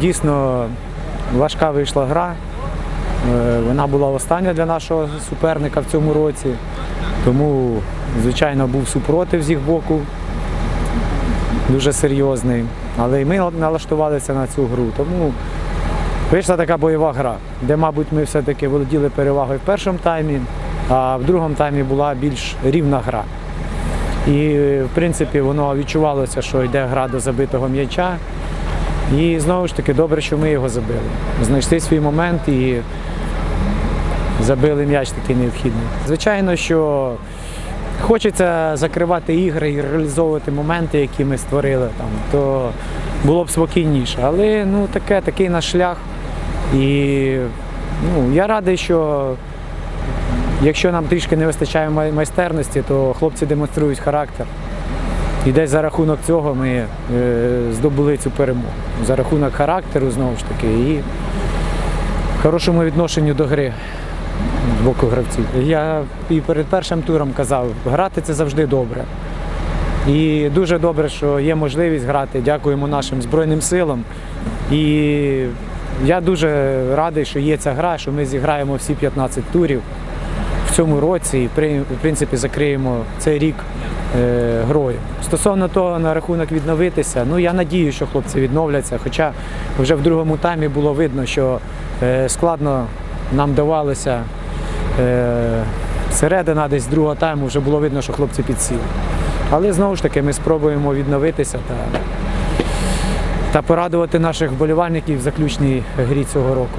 дійсно важка вийшла гра. Е, Вона була остання для нашого суперника в цьому році. Тому, звичайно, був супротив з їх боку, дуже серйозний. Але і ми налаштувалися на цю гру. Тому вийшла така бойова гра, де, мабуть, ми все-таки володіли перевагою в першому таймі, а в другому таймі була більш рівна гра. І, в принципі, воно відчувалося, що йде гра до забитого м'яча. І знову ж таки, добре, що ми його забили. Знайшли свій момент і забили м'яч такий необхідний. Звичайно, що хочеться закривати ігри і реалізовувати моменти, які ми створили там, то було б спокійніше. Але ну, таке, такий наш шлях. І ну, я радий, що якщо нам трішки не вистачає майстерності, то хлопці демонструють характер. І десь за рахунок цього ми е, здобули цю перемогу. За рахунок характеру, знову ж таки, і хорошому відношенню до гри з боку гравців. Я і перед першим туром казав, грати це завжди добре. І дуже добре, що є можливість грати. Дякуємо нашим Збройним силам. І я дуже радий, що є ця гра, що ми зіграємо всі 15 турів цьому році і в принципі закриємо цей рік е, грою. Стосовно того, на рахунок відновитися, ну я надію, що хлопці відновляться. Хоча вже в другому таймі було видно, що е, складно нам давалося. Е, середина десь другого тайму вже було видно, що хлопці підсіли. Але знову ж таки ми спробуємо відновитися та, та порадувати наших вболівальників в заключній грі цього року.